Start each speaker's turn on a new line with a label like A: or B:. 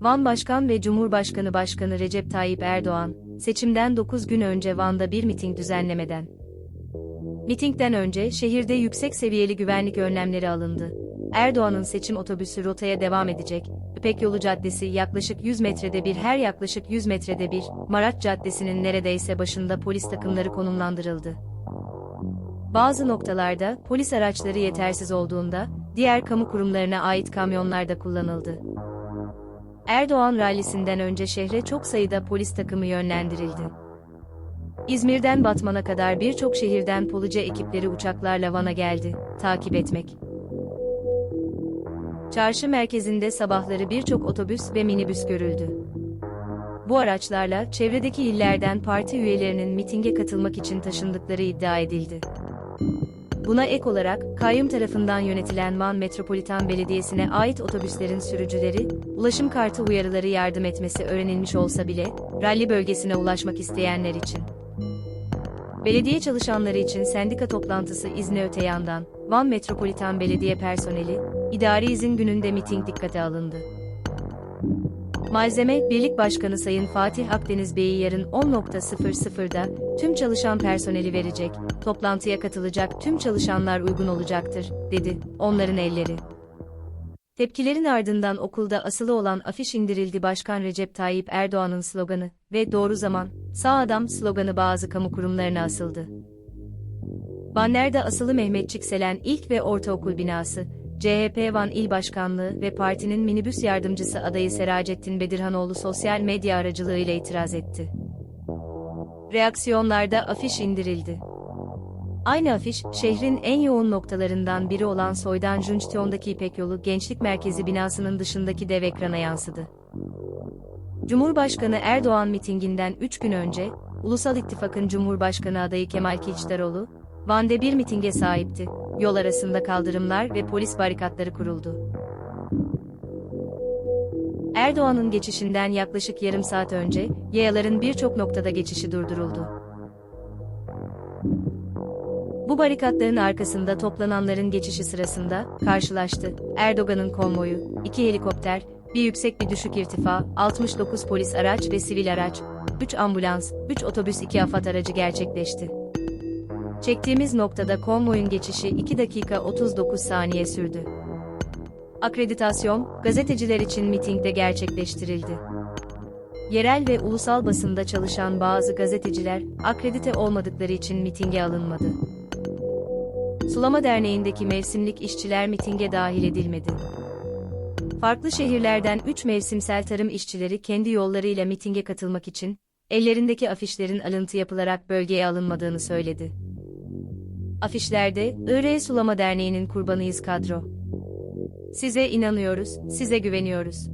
A: Van Başkan ve Cumhurbaşkanı Başkanı Recep Tayyip Erdoğan, seçimden 9 gün önce Van'da bir miting düzenlemeden. Mitingden önce şehirde yüksek seviyeli güvenlik önlemleri alındı. Erdoğan'ın seçim otobüsü rotaya devam edecek. İpek Yolu Caddesi yaklaşık 100 metrede bir her yaklaşık 100 metrede bir, Maraç Caddesi'nin neredeyse başında polis takımları konumlandırıldı. Bazı noktalarda polis araçları yetersiz olduğunda diğer kamu kurumlarına ait kamyonlar da kullanıldı. Erdoğan rallisinden önce şehre çok sayıda polis takımı yönlendirildi. İzmir'den Batman'a kadar birçok şehirden police ekipleri uçaklarla Van'a geldi, takip etmek. Çarşı merkezinde sabahları birçok otobüs ve minibüs görüldü. Bu araçlarla çevredeki illerden parti üyelerinin mitinge katılmak için taşındıkları iddia edildi. Buna ek olarak, kayyum tarafından yönetilen Van Metropolitan Belediyesi'ne ait otobüslerin sürücüleri, ulaşım kartı uyarıları yardım etmesi öğrenilmiş olsa bile, ralli bölgesine ulaşmak isteyenler için. Belediye çalışanları için sendika toplantısı izni öte yandan, Van Metropolitan Belediye personeli, idari izin gününde miting dikkate alındı. Malzeme, Birlik Başkanı Sayın Fatih Akdeniz Bey'i yarın 10.00'da tüm çalışan personeli verecek, toplantıya katılacak tüm çalışanlar uygun olacaktır, dedi, onların elleri. Tepkilerin ardından okulda asılı olan afiş indirildi Başkan Recep Tayyip Erdoğan'ın sloganı ve doğru zaman, sağ adam sloganı bazı kamu kurumlarına asıldı. Banner'de asılı Mehmetçik Selen İlk ve Ortaokul binası, CHP Van İl Başkanlığı ve partinin minibüs yardımcısı adayı Seracettin Bedirhanoğlu sosyal medya aracılığıyla itiraz etti. Reaksiyonlarda afiş indirildi. Aynı afiş, şehrin en yoğun noktalarından biri olan Soydan Juncion'daki İpek Yolu Gençlik Merkezi binasının dışındaki dev ekrana yansıdı. Cumhurbaşkanı Erdoğan mitinginden 3 gün önce, Ulusal İttifak'ın Cumhurbaşkanı adayı Kemal Kılıçdaroğlu, Van'de bir mitinge sahipti. Yol arasında kaldırımlar ve polis barikatları kuruldu. Erdoğan'ın geçişinden yaklaşık yarım saat önce, yayaların birçok noktada geçişi durduruldu. Bu barikatların arkasında toplananların geçişi sırasında, karşılaştı, Erdoğan'ın konvoyu, iki helikopter, bir yüksek bir düşük irtifa, 69 polis araç ve sivil araç, 3 ambulans, 3 otobüs 2 afat aracı gerçekleşti. Çektiğimiz noktada konvoyun geçişi 2 dakika 39 saniye sürdü. Akreditasyon, gazeteciler için mitingde gerçekleştirildi. Yerel ve ulusal basında çalışan bazı gazeteciler, akredite olmadıkları için mitinge alınmadı. Sulama Derneği'ndeki mevsimlik işçiler mitinge dahil edilmedi. Farklı şehirlerden 3 mevsimsel tarım işçileri kendi yollarıyla mitinge katılmak için, ellerindeki afişlerin alıntı yapılarak bölgeye alınmadığını söyledi. Afişlerde, IR Sulama Derneği'nin kurbanıyız kadro. Size inanıyoruz, size güveniyoruz.